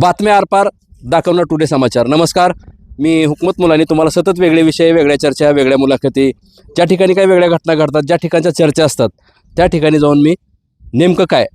बातम्या आरपार दाखवणार टुडे समाचार. नमस्कार मी हुकमत मुलानी. तुम्हाला सतत वेगळे विषय वेगळ्या चर्चा वेगळ्या मुलाखती ज्या ठिकाणी काही वेगळ्या घटना घडतात ज्या ठिकाणच्या चर्चा असतात त्या ठिकाणी जाऊन मी नेमकं काय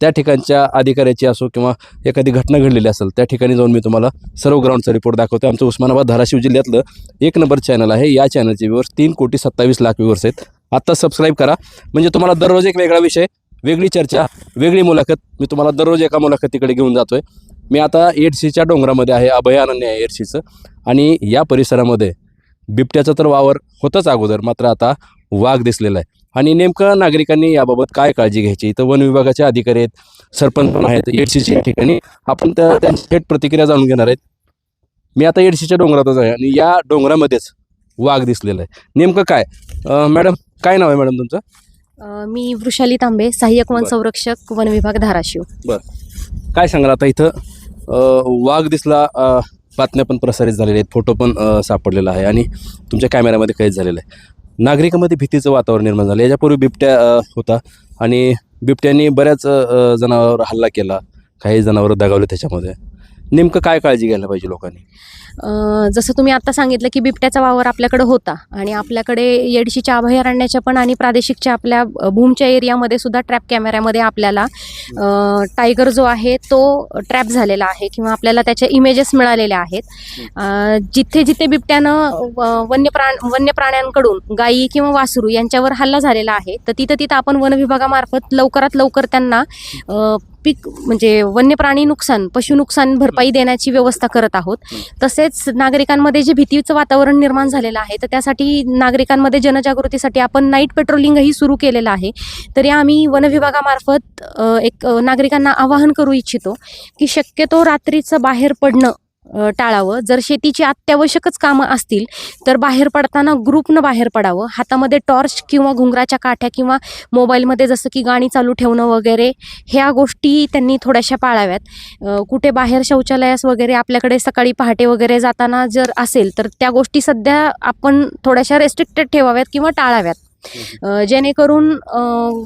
त्या ठिकाणच्या अधिकाऱ्याची असो किंवा एखादी घटना घडलेली असेल त्या ठिकाणी जाऊन मी तुम्हाला सर्व ग्राउंडचा रिपोर्ट दाखवतो आमचं उस्मानाबाद धाराशिव जिल्ह्यातलं एक नंबर चॅनल आहे. या चॅनलचे व्ह्यूवर्स तीन कोटी सत्तावीस लाख व्ह्यूवर्स आहेत. आत्ता सबस्क्राईब करा. म्हणजे तुम्हाला दररोज एक वेगळा विषय वेगळी चर्चा वेगळी मुलाखत. मी तुम्हाला दररोज एका मुलाखतीकडे घेऊन जातो आहे मी आता एडसीच्या डोंगरामध्ये आहे अभयारण्य आहे एडसीचं आणि या परिसरामध्ये बिबट्याचा तर वावर होतंच अगोदर मात्र आता वाघ दिसलेला आहे. आणि नेमकं नागरिकांनी याबाबत काय काळजी घ्यायची? इथं वन विभागाचे अधिकारी आहेत सरपंच पण आहेत एडसीच्या या ठिकाणी. आपण त्या त्यांची थेट प्रतिक्रिया जाणून घेणार आहेत. मी आता एडसीच्या डोंगरातच आहे आणि या डोंगरामध्येच वाघ दिसलेला आहे. नेमकं काय? मॅडम काय नाव आहे मॅडम तुमचं? मी वृषाली तांबे सहाय्यक वन बरं. संरक्षक वन विभाग धाराशिव. काय सांगाल आता इथं? वाघ दिसला बातम्या पण प्रसारित झालेल्या आहेत फोटो पण सापडलेला आहे आणि तुमच्या कॅमेऱ्यामध्ये कैद झालेलं आहे. नागरिकांमध्ये भीतीचं वातावरण निर्माण झालं. याच्यापूर्वी बिबट्या होता आणि बिबट्याने बऱ्याच जनावर हल्ला केला. काही जनावरं दगावले त्याच्यामध्ये. नेमकं काय काळजी घ्यायला पाहिजे लोकांनी? जसं तुम्ही आता सांगितलं की बिबट्याचा वावर आपल्याकडे होता आणि आपल्याकडे येडशीच्या अभयारण्याच्या पण आणि प्रादेशिकच्या आपल्या अ, भूमच्या एरियामध्ये सुद्धा ट्रॅप कॅमेऱ्यामध्ये आपल्याला अ, टायगर जो आहे तो ट्रॅप झालेला आहे किंवा आपल्याला त्याच्या इमेजेस मिळालेले आहेत. अ, जिथे जिथे बिबट्यानं व- वन्य प्राण वन्य प्राण्यांकडून गायी किंवा वासरू यांच्यावर हल्ला झालेला आहे तर तिथं तिथं आपण वन विभागामार्फत लवकरात लवकर त्यांना अ, पीक म्हणजे वन्य प्राणी नुकसान पशु नुकसान भरपाई देण्याची व्यवस्था करत आहोत. तसेच नागरिकांमध्ये जे भीतीचं वातावरण निर्माण झालेलं आहे तर त्यासाठी नागरिकांमध्ये जनजागृतीसाठी आपण नाईट पेट्रोलिंगही सुरू केलेलं आहे. तरी आम्ही वन विभागामार्फत अ, एक नागरिकांना आवाहन करू इच्छितो की शक्यतो रात्रीचं बाहेर पडणं टाळावं. जर शेतीची अत्यावश्यकच कामं असतील तर बाहेर पडताना ग्रुपनं बाहेर पडावं. हातामध्ये टॉर्च किंवा घुंगराच्या काठ्या किंवा मोबाईलमध्ये जसं की गाणी चालू ठेवणं वगैरे ह्या गोष्टी त्यांनी थोड्याशा पाळाव्यात. कुठे बाहेर शौचालयास वगैरे आपल्याकडे सकाळी पहाटे वगैरे जाताना जर असेल तर त्या गोष्टी सध्या आपण थोड्याशा रेस्ट्रिक्टेड ठेवाव्यात किंवा टाळाव्यात. जेणेकरून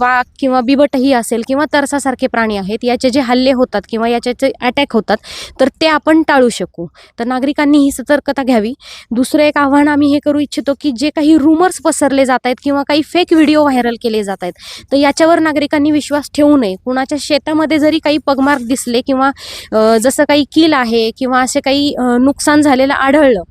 वाघ किंवा बिबटही असेल किंवा तरसासारखे प्राणी आहेत याचे जे हल्ले होतात किंवा याच्याचे अटॅक होतात तर ते आपण टाळू शकू. तर नागरिकांनी ही सतर्कता घ्यावी. दुसरं एक आव्हान आम्ही हे करू इच्छितो की जे काही रुमर्स पसरले जात आहेत किंवा काही फेक व्हिडिओ व्हायरल केले जात आहेत तर याच्यावर नागरिकांनी विश्वास ठेवू नये. कुणाच्या शेतामध्ये जरी काही पगमार्क दिसले किंवा जसं काही कील आहे किंवा असे काही नुकसान झालेलं आढळलं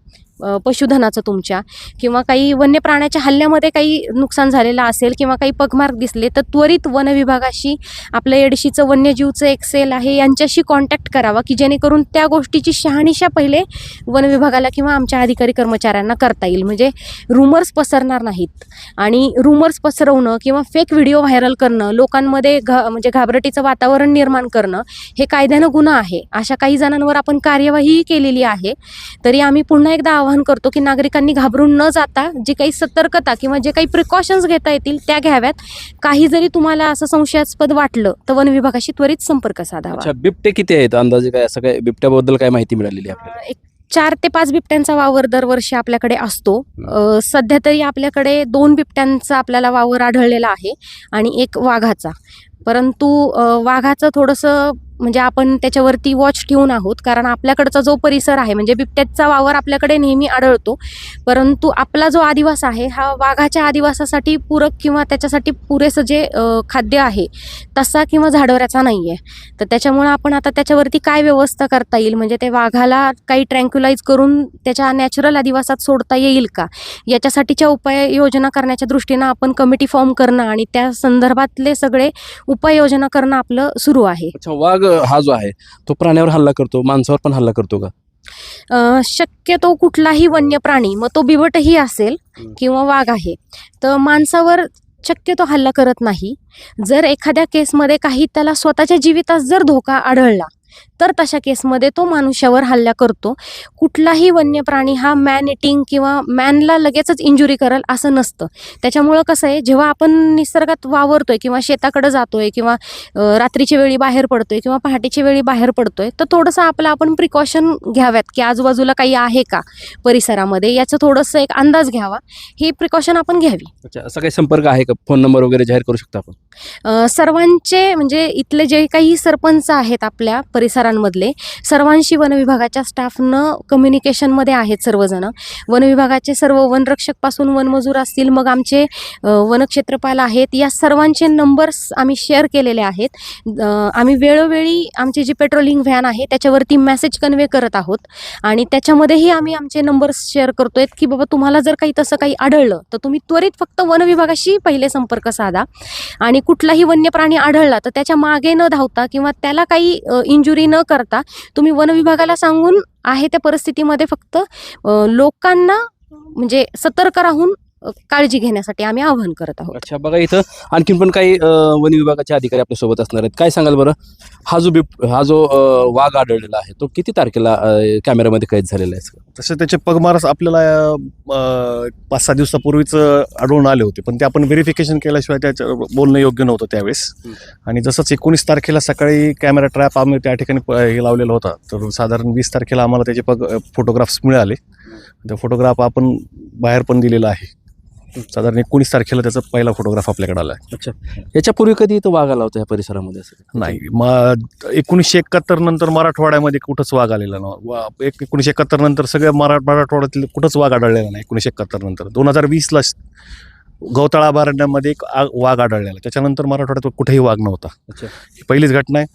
पशुधनाचं तुमच्या किंवा काही वन्य प्राण्याच्या हल्ल्यामध्ये काही नुकसान झालेलं असेल किंवा काही पगमार्क दिसले तर त्वरित वन विभागाशी आपलं एडशीचं वन्यजीवचं एक सेल आहे यांच्याशी कॉन्टॅक्ट करावा की जेणेकरून त्या गोष्टीची शहानिशा पहिले वन विभागाला किंवा आमच्या अधिकारी कर्मचाऱ्यांना करता येईल. म्हणजे रुमर्स पसरणार नाहीत. आणि रुमर्स पसरवणं किंवा फेक व्हिडिओ व्हायरल करणं लोकांमध्ये घा म्हणजे घाबरटीचं वातावरण निर्माण करणं हे कायद्यानं गुन्हा आहे. अशा काही जणांवर आपण कार्यवाहीही केलेली आहे. तरी आम्ही पुन्हा एकदा आव्हान करतो की नागरिकांनी घाबरून न जाता जी काही सतर्कता किंवा जे काही प्रिकॉशन्स घेता येतील त्या घ्याव्यात. काही जरी तुम्हाला असं संशयास्पद वाटलं तर वन विभागाशी त्वरित संपर्क साधावा. अच्छा बिबटे किती आहेत? अंदाजे काय असं काय बिबट्याबद्दल काय माहिती मिळालेली आहे आपल्याला? एक चार ते पाच बिबट्यांचा वावर दरवर्षी आपल्याकडे असतो. सध्या तरी आपल्याकडे दोन बिबट्यांचा आपल्याला वावर आढळलेला आहे आणि एक वाघाचा. परंतु वाघाचं थोडंसं म्हणजे आपण त्याच्यावरती वॉच ठेवून आहोत. कारण आपल्याकडचा जो परिसर आहे म्हणजे बिबट्याचा वावर आपल्याकडे नेहमी आढळतो. परंतु आपला जो आदिवास आहे हा वाघाच्या आदिवासासाठी पूरक किंवा त्याच्यासाठी पुरेसं जे खाद्य आहे तसा किंवा झाडवऱ्याचा नाही आहे तर त्याच्यामुळं आपण आता त्याच्यावरती काय व्यवस्था करता येईल? म्हणजे ते वाघाला काही ट्रँक्युलाइज करून त्याच्या नॅचरल आदिवासात सोडता येईल का? याच्यासाठीच्या उपाययोजना करण्याच्या दृष्टीनं आपण कमिटी फॉर्म करणं आणि त्या संदर्भातले सगळे उपाययोजना करणं आपलं सुरू आहे. वाघ हा जो आहे तो प्राण्यावर हल्ला करतो माणसावर पण हल्ला करतो का अ, शक्यतो कुठलाही वन्य प्राणी मग तो बिबटही असेल हं. किंवा वाघ आहे तर माणसावर शक्यतो हल्ला करत नाही जर एखाद्या केसमध्ये काही त्याला स्वतःच्या जीवितात जर धोका आढळला तर तशा केसमध्ये तो मनुष्यावर हल्ला करतो. कुठलाही वन्य प्राणी हा मॅन इटिंग किंवा मॅनला लगेचच इंजुरी करेल असं नसतं. त्याच्यामुळं कसं आहे जेव्हा आपण निसर्गात वावरतोय किंवा शेताकडे जातोय किंवा रात्रीच्या वेळी बाहेर पडतोय किंवा पहाटेच्या वेळी बाहेर पडतोय तर थोडंसं आपलं आपण प्रिकॉशन घ्याव्यात की आजूबाजूला काही आहे का परिसरामध्ये याचं थोडंसं एक अंदाज घ्यावा. ही प्रिकॉशन आपण घ्यावी. अच्छा असा काही संपर्क आहे का? फोन नंबर वगैरे जाहीर करू शकता आपण? सर्वांचे म्हणजे इथले जे काही सरपंच आहेत आपल्या परिसरांमधले सर्वांशी वन विभागाच्या स्टाफनं कम्युनिकेशनमध्ये आहेत सर्वजण. वन विभागाचे सर्व वनरक्षकपासून वनमजूर असतील मग आमचे वनक्षेत्रपाल आहेत या सर्वांचे नंबर्स आम्ही शेअर केलेले आहेत. आम्ही वेळोवेळी आमची जी पेट्रोलिंग व्हॅन आहे त्याच्यावरती मेसेज कन्वे करत आहोत. आणि त्याच्यामध्येही आम्ही आमचे नंबर्स शेअर करतोय की बाबा तुम्हाला जर काही तसं काही आढळलं तर तुम्ही त्वरित फक्त वन विभागाशी पहिले संपर्क साधा. आणि कुठलाही वन्य प्राणी आढळला तर त्याच्यामागे न धावता किंवा त्याला काही इंजुरी न करता तुम्ही वन विभागाला सांगून आहे त्या परिस्थितीमध्ये फक्त लोकांना म्हणजे सतर्क राहून काळजी घेण्यासाठी आम्ही आवाहन करत आहोत. अच्छा बघा इथं आणखीन पण काही वन विभागाचे अधिकारी आपल्यासोबत असणार आहेत. काय सांगाल बरं? हा जो बिब हा जो वाघ आढळलेला आहे तो किती तारखेला कॅमेऱ्यामध्ये कैद झालेला आहे? तसे त्याचे पगमारस आपल्याला पाच सहा दिवसापूर्वीच आढळून आले होते. पण ते आपण व्हेरिफिकेशन केल्याशिवाय त्याचं बोलणं योग्य नव्हतं त्यावेळेस. आणि जसंच एकोणीस तारखेला सकाळी कॅमेरा ट्रॅप आम्ही त्या ठिकाणी प- हे लावलेला होता. तर साधारण वीस तारखेला आम्हाला त्याचे पग फोटोग्राफ्स मिळाले. ते फोटोग्राफ आपण बाहेर पण दिलेला आहे. साधारण एकोणीस तारखेला त्याचा पहिला फोटोग्राफ आपल्याकडे आला आहे याच्यापूर्वी कधी इथं वाघ आला होता या परिसरामध्ये असं? नाही मग एकोणीसशे एकाहत्तर नंतर मराठवाड्यामध्ये कुठंच वाघ आलेला ना वा एक एकोणीसशे एकाहत्तर नंतर सगळ्या मरा मराठवाड्यातील कुठंच वाघ आढळलेला नाही एकोणीसशे एकाहत्तर नंतर. दोन हजार वीसला गवताळा अभयारण्यामध्ये एक वाघ आढळलेला. त्याच्यानंतर मराठवाड्यात कुठेही वाघ नव्हता. अच्छा. ही पहिलीच घटना आहे.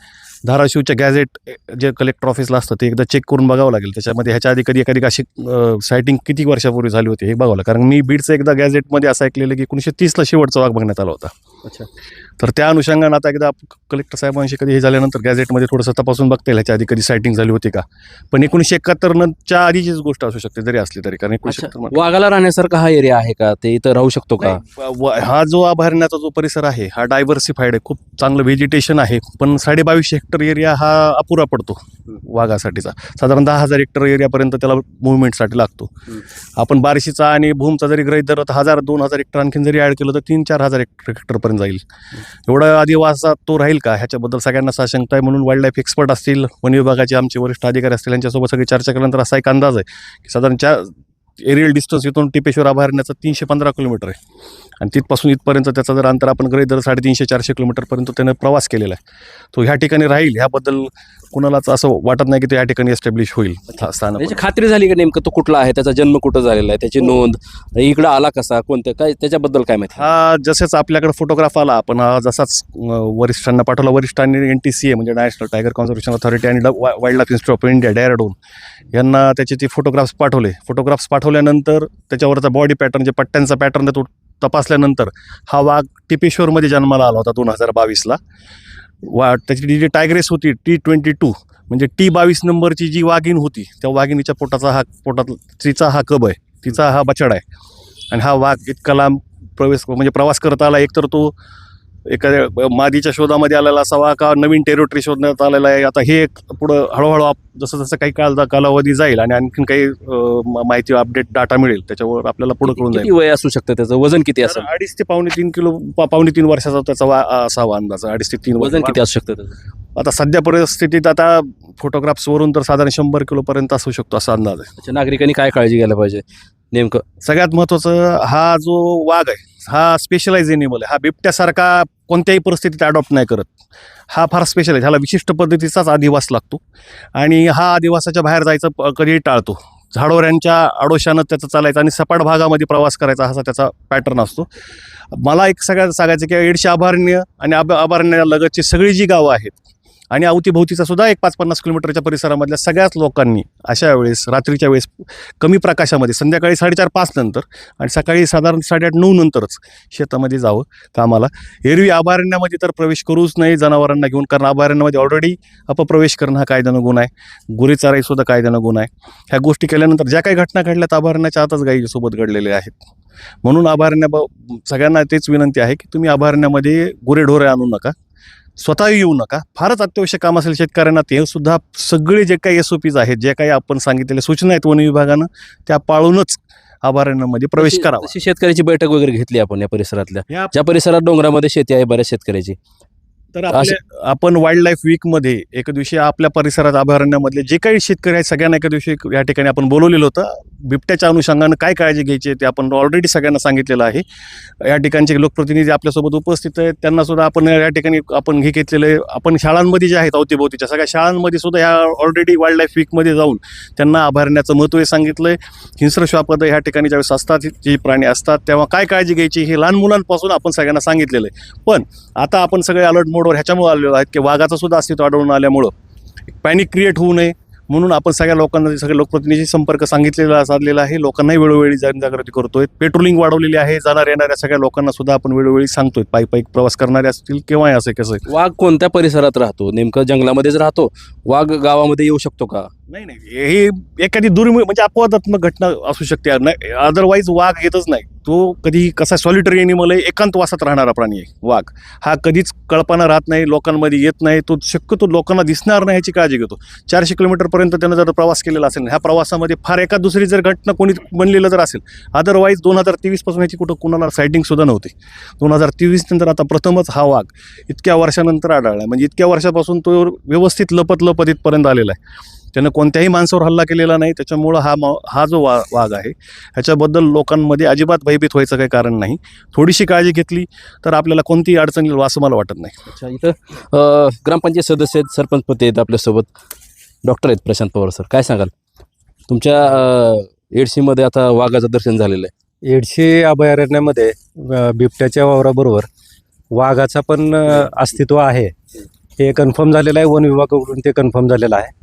धाराशिवच्या गॅझेट जे कलेक्टर ऑफिसला असतं ते एकदा चेक करून बघावं लागेल. त्याच्यामध्ये ह्याच्या आधी कधी एखादी अशी सायटिंग किती वर्षापूर्वी झाली होती हे बघावं लागेल. कारण मी बीडचं एकदा गॅझेटमध्ये असं ऐकलेलं की एकोणीसशे तीसला शेवटचा वाघ बघण्यात आला होता. अच्छा. तर त्या अनुषंगानं आता एकदा कलेक्टर साहेबांशी कधी हे झाल्यानंतर गॅझेटमध्ये थोडंसं तपासून बघता येईल ह्याच्या आधी कधी सायटिंग झाली होती का? पण एकोणीसशे एकाहत्तर नंतरच्या आधीचीच गोष्ट असू शकते जरी असली तरी. कारण एकाहत्तर वाघाला राहण्यासारखा हा एरिया आहे का? ते इथं राहू शकतो का? हा जो अभयारण्याचा जो परिसर आहे हा डायव्हर्सिफाईड आहे. खूप चांगलं व्हेजिटेशन आहे. पण साडेबावीसशे हेक्टर एरिया हा अपुरा पडतो वाघासाठीचा. साधारण दहा हजार हेक्टर एरियापर्यंत त्याला मुवमेंटसाठी लागतो. आपण बार्शीचा आणि भूमचा जरी गृहित धरलं तर हजार दोन हजार हेक्टर आणखीन जरी ॲड केलं तर तीन चार हजार हेक्टर हेक्टरपर्यंत जाईल. एवढा आदिवासात तो राहील का? ह्याच्याबद्दल सगळ्यांना साशंकता आहे. म्हणून वाईल्ड लाईफ एक्सपर्ट असतील वन विभागाचे आमचे वरिष्ठ अधिकारी असतील यांच्यासोबत सगळी चर्चा केल्यानंतर असा एक अंदाज आहे की साधारण चार एरियल डिस्टन्स इथून टिपेश्वर अभयारण्याचं तीनशे पंधरा किलोमीटर आहे. आणि तिथपासून इथपर्यंत त्याचा जर अंतर आपण गृहित धर साडेतीनशे चारशे किलोमीटरपर्यंत त्याने प्रवास केलेला आहे. तो ह्या ठिकाणी राहील ह्याबद्दल कुणालाच असं वाटत नाही की तो या ठिकाणी एस्टॅब्लिश होईल. स्थान याची खात्री झाली का नेमकं तो कुठला आहे त्याचा जन्म कुठं झालेला आहे त्याची नोंद इकडं आला कसा कोणत्या काय त्याच्याबद्दल काय माहिती? हा जसेच आपल्याकडे फोटोग्राफ आला आपण हा जसाच वरिष्ठांना पाठवला वरिष्ठांनी एन टी सी ए म्हणजे नॅशनल टायगर कन्झर्वेशन ऑथॉरिटी आणि wildlife institute of India Dehradun यांना त्याचे ते फोटोग्राफ्स पाठवले. फोटोग्राफ्स पाठवल्यानंतर त्याच्यावरचा बॉडी पॅटर्न जे पट्ट्यांचा पॅटर्न तो तपासल्यानंतर हा वाघ टिपेश्वरमध्ये जन्माला आला होता दोन हजार बावीसला. वा त्याची जी जी टायग्रेस होती टी ट्वेंटी टू म्हणजे टी बावीस नंबरची जी वाघीण होती त्या वाघिणीच्या पोटाचा हा पोटात तिचा हा कब आहे तिचा हा बछड आहे. आणि हा वाघ इतका लांब प्रवेश म्हणजे प्रवास करत आला एकतर तो एखाद्या मादीच्या शोधामध्ये आलेला असावा का नवीन टेरिटरी शोधण्यात आलेला आहे? आता हे एक पुढं हळूहळू जसं जसं काही काळ कालावधी जाईल आणि आणखीन काही माहिती अपडेट डाटा मिळेल त्याच्यावर आपल्याला पुढं किती जाईल. वय असू शकतं त्याचं? वजन किती असेल? अडीच ते पावणे तीन किलो पावणे तीन वर्षाचा त्याचा वा असावा अंदाज अडीच ते तीन वजन किती असू शकतं आता सध्या परिस्थितीत आता photographs वरून तर साधारण शंभर किलो पर्यंत असू शकतो असा अंदाज आहे. नागरिकांनी काय काळजी घ्यायला पाहिजे? नेमकं? सगळ्यात महत्त्वाचं हा जो वाघ आहे हा स्पेशलाइज एनिमल आहे. हा बिबट्यासारखा कोणत्याही परिस्थितीत अडॉप्ट नाही करत. हा फार स्पेशल आहे. ह्याला विशिष्ट पद्धतीचाच अधिवास लागतो. आणि हा अधिवासाच्या बाहेर जायचं कधीही टाळतो. झाडोऱ्यांच्या आडोशानं त्याचं चालायचं आणि सपाट भागामध्ये प्रवास करायचा असा त्याचा पॅटर्न असतो. मला एक सगळ्यात सांगायचं की एडशे अभयारण्य आणि अब अभयारण्यालगतची सगळी जी गावं आहेत आणि अवतीभोवतीचा सुद्धा एक पाच पन्नास किलोमीटरच्या परिसरामधल्या सगळ्याच लोकांनी अशा वेळेस रात्रीच्या वेळेस कमी प्रकाशामध्ये संध्याकाळी साडेचार पाच नंतर आणि सकाळी साधारण साडेआठ नऊ नंतरच शेतामध्ये जावं कामाला. एरवी अभयारण्यामध्ये तर प्रवेश करूच नाही जनावरांना घेऊन कारण अभयारण्यामध्ये ऑलरेडी अपप्रवेश करणं हा कायद्यानं गुन्हा आहे. गुरेचाराई सुद्धा कायद्यानं गुन्हा आहे. ह्या गोष्टी केल्यानंतर ज्या काही घटना घडल्या त्या अभयारण्याच्या आतच गाईसोबत घडलेल्या आहेत. म्हणून अभयारण्या सगळ्यांना तेच विनंती आहे की तुम्ही अभयारण्यामध्ये गुरेढोरे आणू नका. स्वतः येऊ नका. फारच अत्यावश्यक काम असेल शेतकऱ्यांना ते सुद्धा सगळे जे काही एस ओ पीज आहेत जे काही आपण सांगितलेल्या सूचना आहेत वन विभागानं त्या पाळूनच अभयारण्यामध्ये प्रवेश करावा. तशी शेतकऱ्याची बैठक वगैरे घेतली आपण या परिसरातल्या ज्या परिसरात डोंगरामध्ये शेती आहे बऱ्याच शेतकऱ्याची. तर आपण वाईल्ड लाईफ वीकमध्ये एका दिवशी आपल्या परिसरात अभयारण्यामधले जे काही शेतकरी आहेत सगळ्यांना एका दिवशी या ठिकाणी आपण बोलवलेलं होतं. बिबट्याच्या अनुषंगानं काय काळजी घ्यायची आहे ते आपण ऑलरेडी सगळ्यांना सांगितलेलं आहे. या ठिकाणचे लोकप्रतिनिधी आपल्यासोबत उपस्थित आहेत. त्यांना सुद्धा आपण या ठिकाणी आपण हे घेतलेलं आहे. आपण शाळांमध्ये जे आहेत अवतीभोवतीच्या सगळ्या शाळांमध्ये सुद्धा ह्या ऑलरेडी वाईल्ड लाईफ वीकमध्ये जाऊन त्यांना अभयारण्याचं महत्त्व हे सांगितलं आहे हिंस्र श्वापद ह्या ठिकाणी ज्यावेळेस असतात जे प्राणी असतात तेव्हा काय काळजी घ्यायची हे लहान मुलांपासून आपण सगळ्यांना सांगितलेलं आहे. पण आता आपण सगळे अलर्ट मोडवर ह्याच्यामुळे आलेलो आहेत की वाघाचं सुद्धा अस्तित्व आढळून आल्यामुळं पॅनिक क्रिएट होऊ नये. म्हणून आपण सगळ्या लोकांना सगळे लोकप्रतिनिधी संपर्क सांगितलेला साधलेला आहे. लोकांनाही वेळोवेळी जनजागृती करतोय. पेट्रोलिंग वाढवलेली आहे. जाणार येणाऱ्या सगळ्या लोकांना सुद्धा आपण वेळोवेळी सांगतोय. पायी पायी प्रवास करणारे असतील केव्हाही असे कसं वाघ कोणत्या परिसरात राहतो? नेमकं जंगलामध्येच राहतो? वाघ गावामध्ये येऊ शकतो का? नाही नाही. ही एखादी दुर्मिळ म्हणजे अपवादात्मक घटना असू शकते अदरवाईज वाघ येतच नाही. तो कधी कसा सॉलिटरी एनिमल आहे एकांतवासात राहणारा प्राणी आहे वाघ. हा कधीच कळपाना राहत नाही लोकांमध्ये येत नाही तो शक्यतो लोकांना दिसणार नाही ह्याची काळजी घेतो. चारशे किलोमीटरपर्यंत त्यानं जर प्रवास केलेला असेल ह्या प्रवासामध्ये फार एका दुसरी जर घटना कोणी बनलेलं जर असेल अदरवाईज दोन हजार तेवीसपासून ह्याची कुठं कुणाला सायटिंगसुद्धा नव्हती. दोन हजार तेवीस नंतर आता प्रथमच हा वाघ इतक्या वर्षानंतर आढळला. आहे म्हणजे इतक्या वर्षापासून तो व्यवस्थित लपत लपत इथपर्यंत आलेला आहे. त्यानं कोणत्याही माणसावर हल्ला केलेला नाही. त्याच्यामुळं हा मा हा जो वा वाघ आहे ह्याच्याबद्दल लोकांमध्ये अजिबात भयभीत व्हायचं काही कारण नाही. थोडीशी काळजी घेतली तर आपल्याला कोणतीही अडचण येईल असं मला वाटत नाही. अच्छा इथं ग्रामपंचायत सदस्य आहेत सरपंच पती आहेत आपल्यासोबत. डॉक्टर आहेत प्रशांत पवार सर. काय सांगाल? तुमच्या अ, एडसीमध्ये आता वाघाचं दर्शन झालेलं आहे. येडशी अभयारण्यामध्ये बिबट्याच्या वावराबरोबर वाघाचा पण अस्तित्व आहे. हे कन्फर्म झालेलं आहे वन विभागाकडून ते कन्फर्म झालेलं आहे.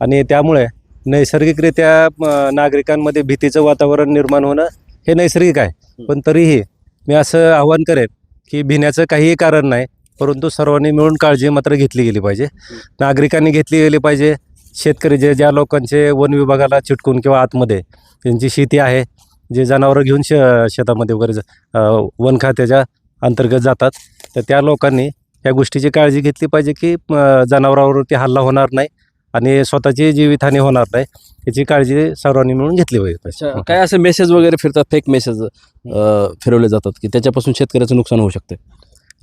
आणि त्यामुळे नैसर्गिकरित्या नागरिकांमध्ये भीतीचं वातावरण निर्माण होणं हे नैसर्गिक आहे. पण तरीही मी असं आवाहन करेन की भिण्याचं काहीही कारण नाही परंतु सर्वांनी मिळून काळजी मात्र घेतली गेली पाहिजे. नागरिकांनी घेतली गेली पाहिजे. शेतकरी जे ज्या लोकांचे वन विभागाला चिटकून किंवा आतमध्ये त्यांची शेती आहे जे जनावरं घेऊन श शेतामध्ये वगैरे वन खात्याच्या अंतर्गत जातात तर त्या लोकांनी या गोष्टीची काळजी घेतली पाहिजे की जनावरांवरती हल्ला होणार नाही. आणि स्वतःची जीवितहानी होणार नाही याची काळजी सर्वांनी मिळून घेतली पाहिजे. काय असे मेसेज वगैरे फिरतात फेक मेसेज फिरवले जातात की त्याच्यापासून शेतकऱ्याचं नुकसान होऊ शकते?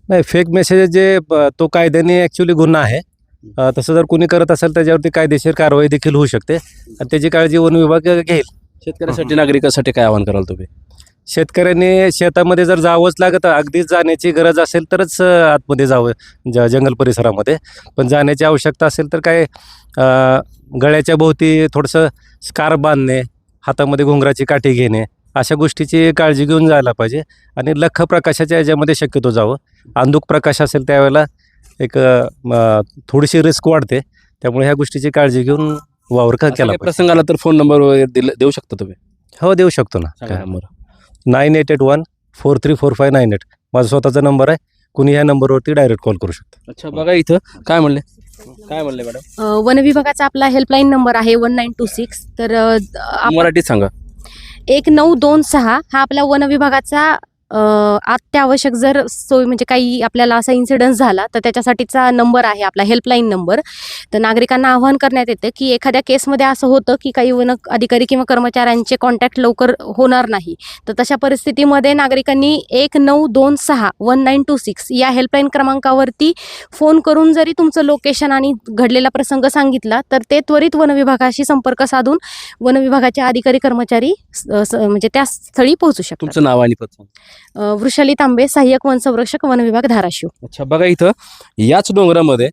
नाही फेक मेसेज जे तो कायद्याने ॲक्च्युली गुन्हा आहे. तसं जर कोणी करत असेल त्याच्यावरती कायदेशीर कारवाई देखील होऊ शकते. आणि त्याची काळजी वन विभाग घेईल. शेतकऱ्यासाठी नागरिकासाठी काय आवाहन कराल तुम्ही? शेतकऱ्यांनी शेतामध्ये जर जावंच लागत अगदीच जाण्याची गरज असेल तरच आतमध्ये जावं ज जंगल परिसरामध्ये. पण जाण्याची आवश्यकता असेल तर काय गळ्याच्या भोवती थोडंसं स्कार्फ बांधणे हातामध्ये घुंगराची काठी घेणे अशा गोष्टीची काळजी घेऊन जायला पाहिजे. आणि लख प्रकाशाच्या याच्यामध्ये शक्यतो जावं. अंधुक प्रकाश असेल त्यावेळेला एक थोडीशी रिस्क वाढते. त्यामुळे ह्या गोष्टीची काळजी घेऊन वावर क- केला काही पाहिजे. प्रसंग आला तर फोन नंबर वगैरे दिले देऊ शकता तुम्ही? हो देऊ शकतो ना. सांगा number. Nine eight eight one four three four five nine eight. माझा स्वतःचा नंबर आहे. कुणी ह्या नंबरवरती डायरेक्ट कॉल करू शकतो. अच्छा बघा इथं काय म्हणले? काय म्हणले मॅडम? अ, वन विभागाचा आपला हेल्पलाईन नंबर आहे वन नाईन टू सिक्स. तर अ, आप- मराठीत सांगा. एक नऊ दोन सहा हा आपला वन विभागाचा अत्यावश्यक जर सोय म्हणजे काही आपल्याला असा इन्सिडन्स झाला तर त्याच्यासाठीचा नंबर आहे आपला हेल्पलाईन नंबर तर नागरिकांना आवाहन करण्यात येतं की एखाद्या केसमध्ये असं होतं की काही वन अधिकारी किंवा कर्मचाऱ्यांचे कॉन्टॅक्ट लवकर होणार नाही. तर तशा परिस्थितीमध्ये नागरिकांनी एक नऊ दोन सहा वन नाईन टू सिक्स या हेल्पलाईन क्रमांकावरती फोन करून जरी तुमचं लोकेशन आणि घडलेला प्रसंग सांगितला तर ते त्वरित वन विभागाशी संपर्क साधून वन विभागाचे अधिकारी कर्मचारी म्हणजे त्या स्थळी पोहोचू शकतात. तुमचं नाव आणि वृषाली तांबे सहाय्यक वन संरक्षक वन विभाग धाराशिव. अच्छा बघा इथं याच डोंगरामध्ये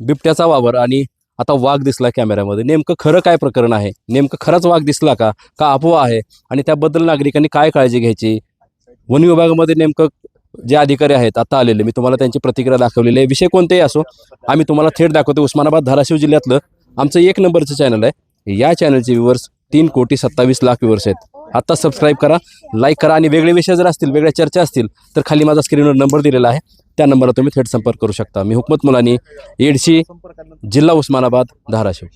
बिबट्याचा वावर आणि आता वाघ दिसला कॅमेऱ्यामध्ये. नेमकं खरं काय प्रकरण आहे? नेमकं खरंच वाघ दिसला का? का अफवा आहे? आणि त्याबद्दल नागरिकांनी काय काळजी घ्यायची? वन विभागामध्ये नेमकं जे अधिकारी आहेत आता आलेले मी तुम्हाला त्यांची प्रतिक्रिया दाखवलेली आहे. विषय कोणतेही असो आम्ही तुम्हाला थेट दाखवतो. उस्मानाबाद धाराशिव जिल्ह्यातलं आमचं एक नंबरचं चॅनल आहे. या चॅनलचे व्ह्युअर्स तीन कोटी सत्तावीस लाख व्ह्युअर्स आहेत. आत्ता सबस्क्राईब करा लाईक करा आणि वेगळे विषय जर असतील वेगळ्या चर्चा असतील तर खाली माझा स्क्रीनवर नंबर दिलेला आहे. त्या नंबरला तुम्ही थेट संपर्क करू शकता. मी हुकमत मुलानी एडशी जिल्हा उस्मानाबाद धाराशिव.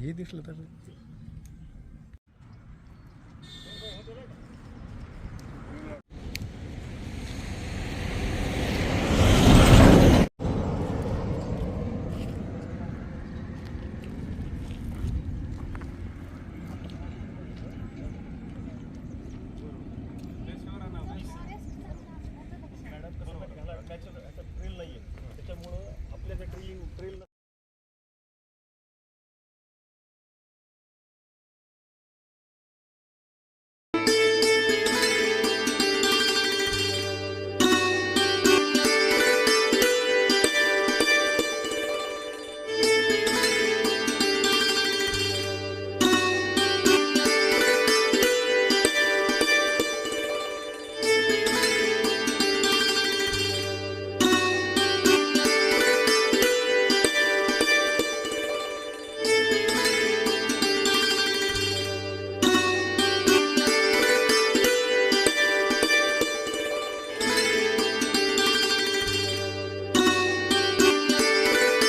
हे दिसलं तर